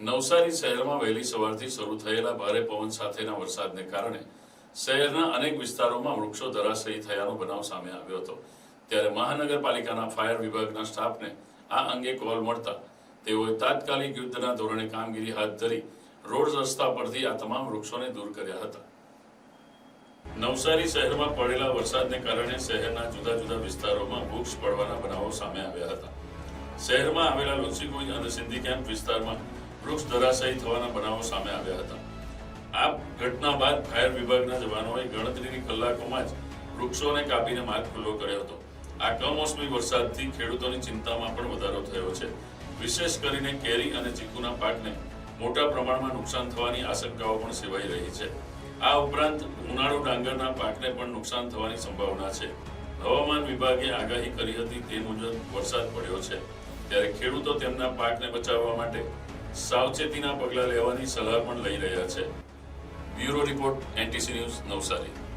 નવસારી શહેરમાં વહેલી સવારથી શરૂ થયેલા ભારે પવન સાથેના વરસાદને કારણે શહેરના અનેક વિસ્તારોમાં વૃક્ષો ધરાશયી થયાનો બનાવ સામે આવ્યો હતો. ત્યારે મહાનગરપાલિકાના ફાયર વિભાગના સ્ટાફને આ અંગે કોલ મળતા તેઓએ તાત્કાલિક યુદ્ધના ધોરણે કામગીરી હાથ ધરી રોડ રસ્તા પરથી આ તમામ વૃક્ષોને દૂર કર્યા હતા. નવસારી શહેરમાં પડેલા વરસાદને કારણે શહેરના જુદા જુદા વિસ્તારોમાં વૃક્ષ પડવાના બનાવો સામે આવ્યા હતા. શહેરમાં આવેલા લુન્સીકુંજ અને સિંધી કેમ્પ વિસ્તારમાં વૃક્ષ ધરાશાયી થવાના બનાવો સામે આવ્યા હતા. આ ઘટના બાદ ફાયર વિભાગના જવાનોએ ગણતરીની કલાકોમાં જ વૃક્ષોને કાપીને માર્ગ ખુલ્લો કર્યો હતો. આ કમોસમી વરસાદથી ખેડૂતોની ચિંતામાં પણ વધારો થયો છે. વિશેષ કરીને કેરી અને ચીકુના પાકને મોટા પ્રમાણમાં નુકસાન થવાની આશંકાઓ પણ સેવાઈ રહી છે. આ ઉપરાંત ઉનાળુ ડાંગરના પાકને પણ નુકસાન થવાની સંભાવના છે. હવામાન વિભાગે આગાહી કરી હતી તે મુજબ વરસાદ પડ્યો છે. ત્યારે ખેડૂતો તેમના પાકને બચાવવા માટે સાવચેતીના પગલાં લેવાની સલાહ પણ લઈ રહ્યા છે. Bureau report NTC news Navsari.